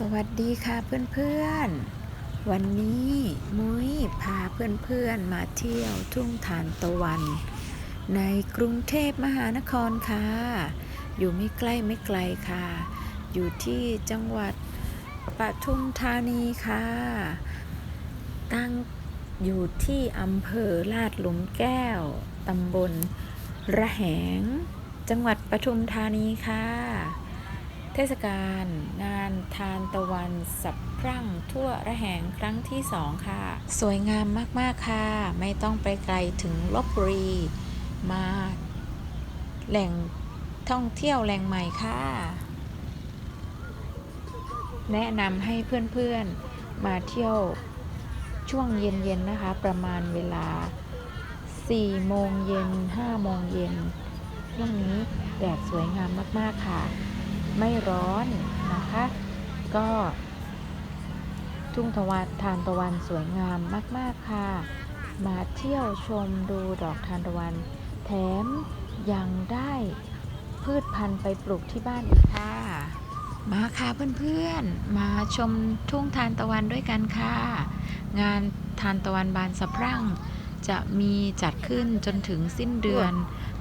สวัสดีค่ะเพื่อนๆ วันนี้มุ้ยพาเพื่อนๆมาเที่ยวทุ่งทานตะวัน ในกรุงเทพมหานครค่ะ อยู่ไม่ใกล้ไม่ไกลค่ะ อยู่ที่จังหวัดปทุมธานีค่ะ ตั้งอยู่ที่อำเภอลาดหลุมแก้วตำบลระแหง จังหวัดปทุมธานีค่ะ เทศกาลงานทานตะวันสับพรั่งทั่วระแหงครั้งที่สองค่ะ สวยงามมาก ๆ ค่ะ ไม่ต้องไปไกลถึงลบบุรี มาแหล่งท่องเที่ยวแหล่งใหม่ค่ะ แนะนำให้เพื่อน ๆ มาเที่ยวช่วงเย็น ๆ นะคะ ประมาณเวลา 4 โมงเย็น 5 โมงเย็นช่วงนี้แดดสวยงามมาก ๆ ค่ะ ไม่ร้อนนะคะ ก็ ทุ่งทวารทานตะวันสวยงามมาก ๆ ค่ะ มาเที่ยวชมดูดอกทานตะวัน แถมยังได้พืชพันธุ์ไปปลูกที่บ้านอีกค่ะ มาค่ะเพื่อนๆ มาชมทุ่งทานตะวันด้วยกันค่ะ งานทานตะวันบานสะพรั่ง จะมีจัดขึ้นจนถึงสิ้นเดือน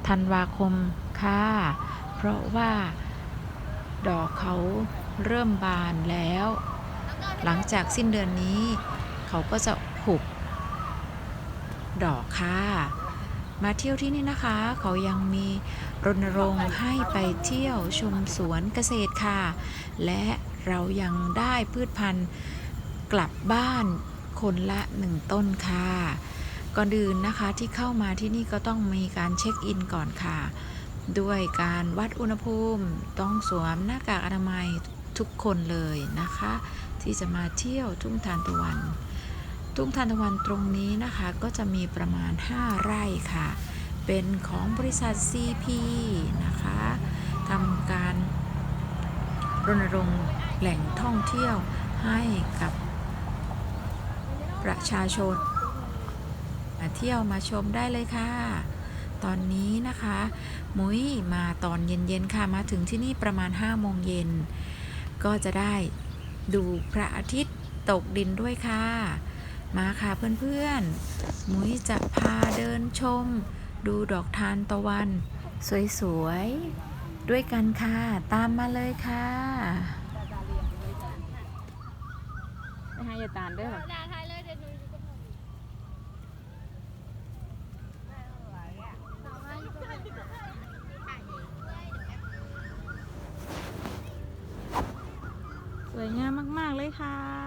ธันวาคมค่ะ เพราะว่า ดอกเขาเริ่มบานแล้ว หลังจากสิ้นเดือนนี้ เขาก็จะหุบดอกค่ะ มาเที่ยวที่นี่นะคะ เขายังมีรณรงค์ให้ไปเที่ยวชมสวนเกษตรค่ะ และเรายังได้พืชพันธุ์กลับบ้านคนละหนึ่งต้นค่ะ ก่อนอื่นนะคะที่เข้ามาที่นี่ก็ต้องมีการเช็คอินก่อนค่ะ ด้วยการวัดอุณหภูมิต้องสวมหน้ากากอนามัยทุกคนเลยนะคะ ที่จะมาเที่ยวทุ่งทานตะวัน ทุ่งทานตะวันตรงนี้นะคะก็จะมีประมาณ 5 ไร่ค่ะ เป็นของบริษัท CP นะคะทำการรณรงค์แหล่งท่องเที่ยวให้กับประชาชนมาเที่ยวมาชมได้เลยค่ะ ตอนนี้นะคะ มุ้ยมาตอนเย็นๆค่ะมาถึงที่นี่ประมาณ5โมงเย็นก็จะได้ดูพระอาทิตย์ตกดินด้วยค่ะ มาค่ะเพื่อนๆ มุ้ยจะพาเดินชม ดูดอกทานตะวัน สวยๆ ด้วยกันค่ะ ตามมาเลยค่ะไม่ให้ยาตาลด้อด่าทายเลยเดี๋ยวหนูอยู่กับหนู สวยงามมาก ๆ เลยค่ะ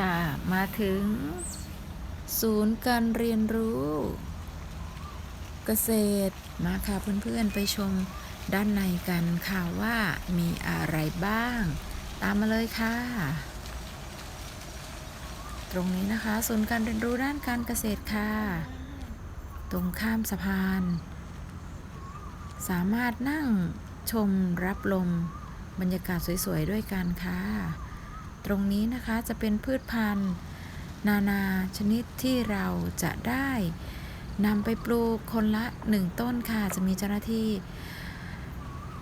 ค่ะ มาถึง ศูนย์การเรียนรู้ เกษตรมาค่ะเพื่อนๆไปชมด้านในกันค่ะว่ามีอะไรบ้าง ตามมาเลยค่ะ ตรงนี้นะคะ ศูนย์การเรียนรู้ด้านการเกษตรค่ะ ตรงข้ามสะพาน สามารถนั่งชมรับลมบรรยากาศสวยๆด้วยกันค่ะ ตรงนี้นะคะจะเป็นพืชพันธุ์ นานาชนิดที่เราจะได้นำไปปลูกคนละหนึ่งต้นค่ะ จะมีเจ้าหน้าที่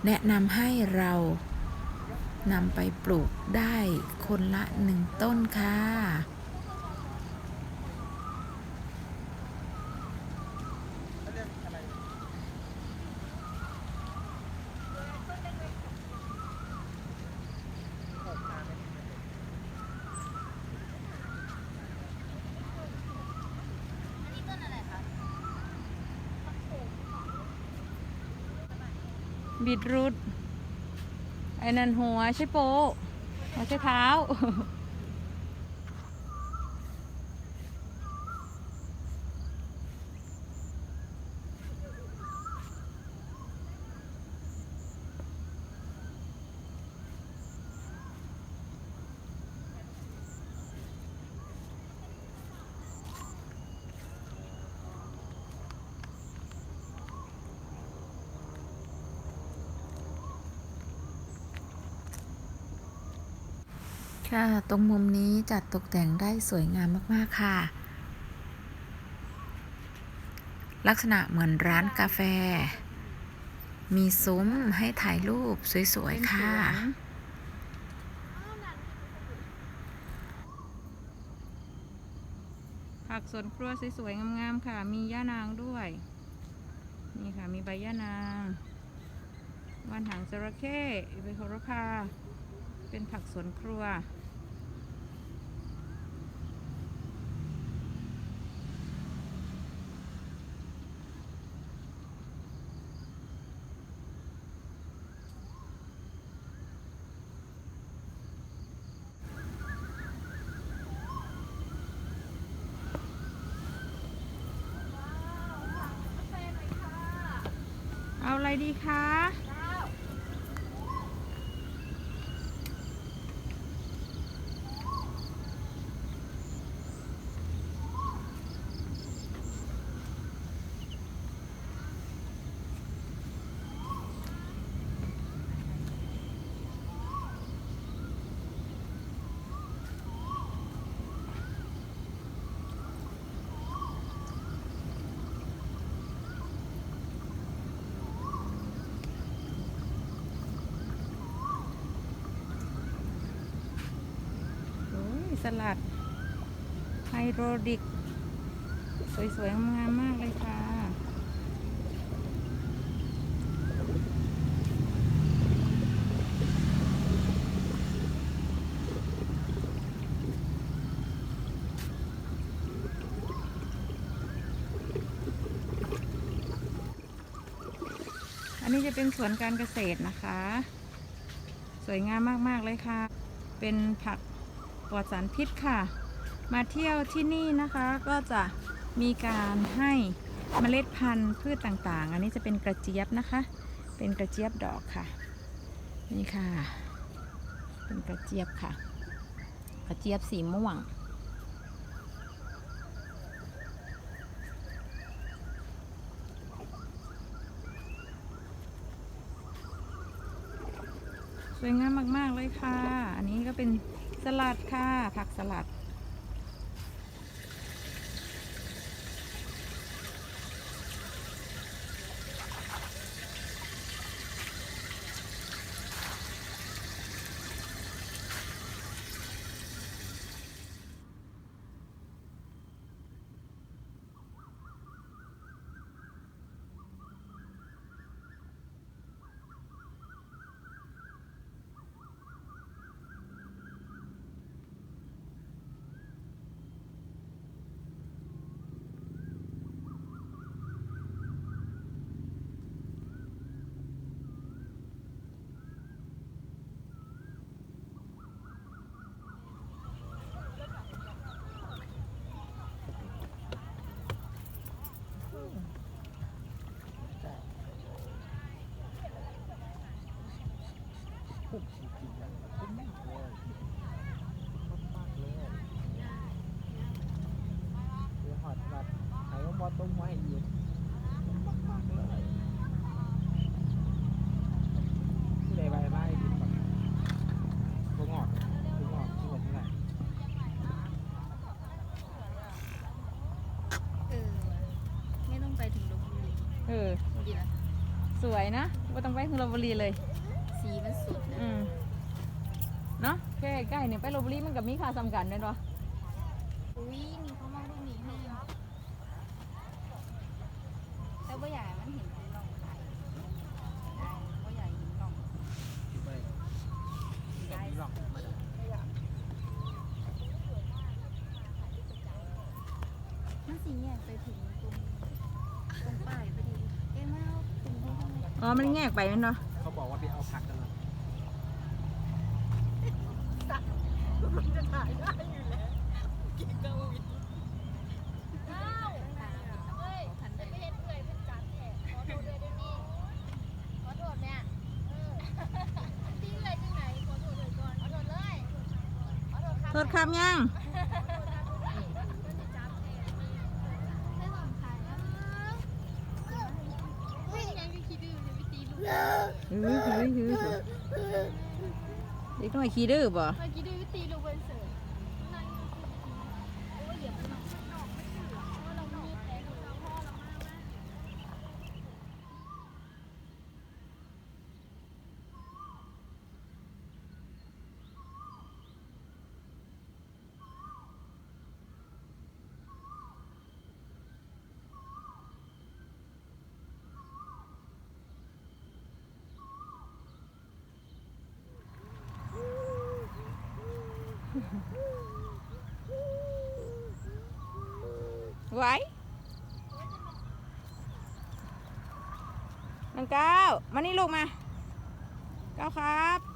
แนะนำให้เรานำไปปลูกได้คนละหนึ่งต้นค่ะ บีดรูทไอ้นั่นหัวใช่โป๊ะหัวใช่เท้า ค่ะ ตรงมุมนี้จัดตกแต่งได้สวยงามมาก ๆ ค่ะ ลักษณะเหมือนร้านกาแฟ มีซุ้มให้ถ่ายรูปสวย ๆ ค่ะ ผักสวนครัวสวย ๆ งาม ๆ ค่ะ มีย่านางด้วย นี่ค่ะ มีใบย่านางว่านหางจระเข้ใบโหระพาเป็นผักสวนครัว ดีคะ สลัดไฮโดรดิก สวยๆงามมากเลยค่ะอันนี้จะเป็นสวนการเกษตรนะคะ สวยงามมาก ๆ เลยค่ะ เป็นผัก ปลอดสารพิษค่ะ มาเที่ยวที่นี่นะคะก็จะมีการให้เมล็ดพันธุ์พืชต่างๆ อันนี้จะเป็นกระเจี๊ยบนะคะ เป็นกระเจี๊ยบดอกค่ะ นี่ค่ะ เป็นกระเจี๊ยบค่ะ กระเจี๊ยบสีม่วง สวยงามมากๆเลยค่ะ อันนี้ก็เป็น สลัดค่ะ ผักสลัด อ คุกจริงๆนะคุ้มมากเลยมากๆเลยเดี๋ยวหอดวัดไหนว่าบอตุ้มไว้อีกมากๆเลยผู้ใดไปไปกินแบบตัวงอกตัวงอกที่วันที่ไหน เออว่ะไม่ต้องไปถึงลบบุรี เออดีนะสวยนะว่าต้องไปคือลบบุรีเลย สีมันสุดนะอืมเนาะแค่ใกล้เนี่ยไปลบบุรีมันกับมีค่าสำคัญแม่นปะอุ้ยนี่เขามองรูปนี้ให้แต่ว่าใหญ่มันเห็นเป็นร่องไข่ได้ว่าใหญ่เห็นร่องอยู่ไปเลยแบบนี้หรอกมาดูมันสีแยกไปถึงตรงตรงป้ายพอดี อ๋อ มันแงกไปแม่นปะเขาบอกว่าไปเอาพักกันแล้วเฮ้ยแต่ไม่เห็นเลยเป็นจัดแท้ขอโทษด้วยด้วยนี่ขอโทษแม่เออทิ้งเลยที่ไหนขอโทษเลยก่อนขอโทษเลยขอโทษครับโทษครับยัง ไม่สำคัญนะเฮ้ยยังจะคิดดูจะไปตีลูก ฮือฮือฮือฮือ เด็กน้อยขี้ดื้อบ่ เมื่อกี้ดูไปตีลูกบนเสือนั่งโอ้ยเหยียบมันหนอกมันหนอกไม่เสือเพราะเรามีแผลกับเราพ่อเรามากมาก ไหวน้องก้าวมานี่ลูกมา ก้าวครับ